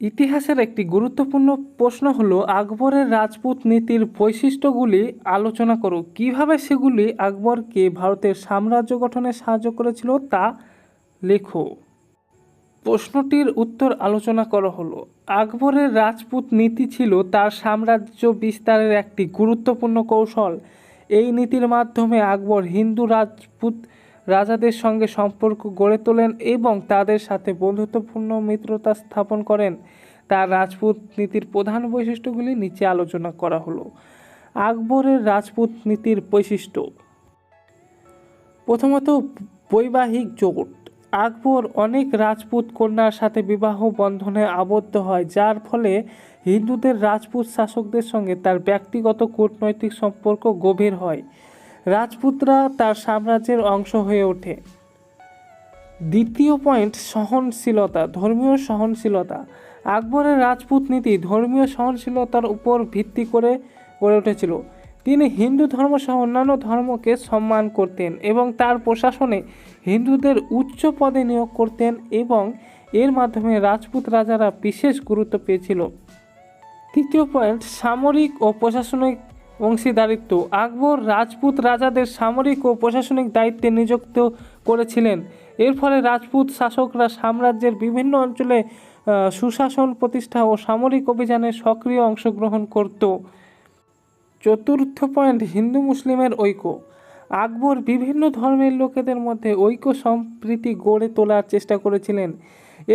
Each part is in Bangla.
ইতিহাসের একটি গুরুত্বপূর্ণ প্রশ্ন হলো, আকবরের রাজপুত নীতির বৈশিষ্ট্যগুলি আলোচনা করো। কীভাবে সেগুলি আকবরকে ভারতের সাম্রাজ্য গঠনে সাহায্য করেছিল তা লেখো। প্রশ্নটির উত্তর আলোচনা করা হলো। আকবরের রাজপুত নীতি ছিল তার সাম্রাজ্য বিস্তারের একটি গুরুত্বপূর্ণ কৌশল। এই নীতির মাধ্যমে আকবর হিন্দু রাজপুত রাজাদের সঙ্গে সম্পর্ক গড়ে তোলেন এবং তাদের সাথে বন্ধুত্বপূর্ণ মিত্রতা স্থাপন করেন। তার রাজপুত নীতির প্রধান বৈশিষ্ট্যগুলি নিচে আলোচনা করা হলো। আকবরের রাজপুত নীতির বৈশিষ্ট্য। প্রথমত, বৈবাহিক জোট। আকবর অনেক রাজপুত কন্যার সাথে বিবাহ বন্ধনে আবদ্ধ হয়, যার ফলে হিন্দুদের রাজপুত শাসকদের সঙ্গে তার ব্যক্তিগত কূটনৈতিক সম্পর্ক গভীর হয়। রাজপুতরা তার সাম্রাজ্যের অংশ হয়ে ওঠে। দ্বিতীয় পয়েন্ট, সহনশীলতা, ধর্মীয় সহনশীলতা। আকবরের রাজপুত নীতি ধর্মীয় সহনশীলতার উপর ভিত্তি করে গড়ে উঠেছিল। তিনি হিন্দু ধর্ম সহ অন্যান্য ধর্মকে সম্মান করতেন এবং তার প্রশাসনে হিন্দুদের উচ্চ পদে নিয়োগ করতেন এবং এর মাধ্যমে রাজপুত রাজারা বিশেষ গুরুত্ব পেয়েছিল। তৃতীয় পয়েন্ট, সামরিক ও প্রশাসনিক অংশীদারিত্ব। আকবর, রাজপুত রাজাদের সামরিক ও প্রশাসনিক দায়িত্বে নিযুক্ত করেছিলেন। এর ফলে রাজপুত শাসকরা সাম্রাজ্যের বিভিন্ন অঞ্চলে সুশাসন প্রতিষ্ঠা ও সামরিক অভিযানে সক্রিয় অংশগ্রহণ করত। চতুর্থ পয়েন্ট, হিন্দু মুসলিমের ঐক্য। আকবর বিভিন্ন ধর্মের লোকেদের মধ্যে ঐক্য সম্প্রীতি গড়ে তোলার চেষ্টা করেছিলেন।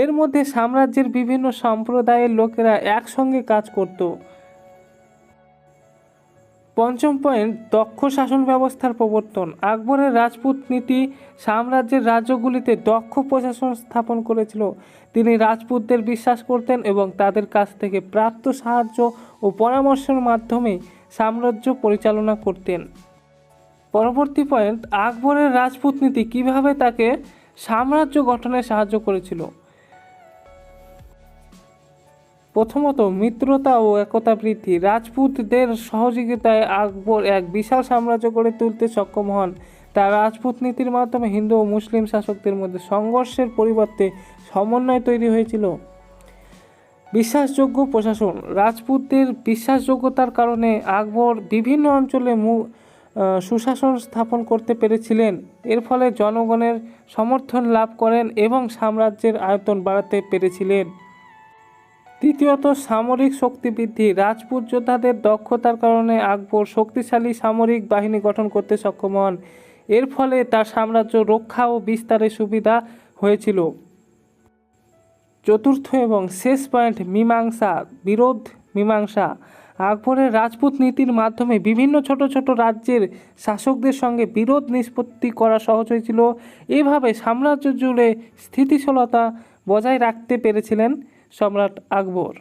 এর মধ্যে সাম্রাজ্যের বিভিন্ন সম্প্রদায়ের লোকেরা একসঙ্গে কাজ করত। পঞ্চম পয়েন্ট, দক্ষ শাসন ব্যবস্থার প্রবর্তন। আকবরের রাজপুত নীতি সাম্রাজ্যের রাজ্যগুলিতে দক্ষ প্রশাসন স্থাপন করেছিল। তিনি রাজপুতদের বিশ্বাস করতেন এবং তাদের কাছ থেকে প্রাপ্ত সাহায্য ও পরামর্শের মাধ্যমে সাম্রাজ্য পরিচালনা করতেন। পরবর্তী পয়েন্ট, আকবরের রাজপুত নীতি কীভাবে তাকে সাম্রাজ্য গঠনে সাহায্য করেছিল? প্রথমত, মিত্রতা ও একতা বৃদ্ধি। রাজপুতদের সহযোগিতায় আকবর এক বিশাল সাম্রাজ্য গড়ে তুলতে সক্ষম হন। তার রাজপুত নীতির মাধ্যমে হিন্দু ও মুসলিম শাসকদের মধ্যে সংঘর্ষের পরিবর্তে সমন্বয় তৈরি হয়েছিল। বিশ্বাসযোগ্য প্রশাসন। রাজপুতদের বিশ্বাসযোগ্যতার কারণে আকবর বিভিন্ন অঞ্চলে মু- সুশাসন স্থাপন করতে পেরেছিলেন। এর ফলে জনগণের সমর্থন লাভ করেন এবং সাম্রাজ্যের আয়তন বাড়াতে পেরেছিলেন। তৃতীয়ত সামরিক শক্তি বৃদ্ধি। রাজপুত যোদ্ধাদের দক্ষতার কারণে আকবর শক্তিশালী সামরিক বাহিনী গঠন করতে সক্ষম হন। এর ফলে তার সাম্রাজ্য রক্ষা ও বিস্তারে সুবিধা হয়েছিল। চতুর্থ এবং শেষ পয়েন্ট, মীমাংসা, বিরোধ, মীমাংসা। আকবরের রাজপুত নীতির মাধ্যমে বিভিন্ন ছোট ছোট রাজ্যের শাসকদের সঙ্গে বিরোধ নিষ্পত্তি করা সহজ হয়েছিল। এভাবে সাম্রাজ্য জুড়ে স্থিতিশীলতা বজায় রাখতে পেরেছিলেন সম্রাট আকবর।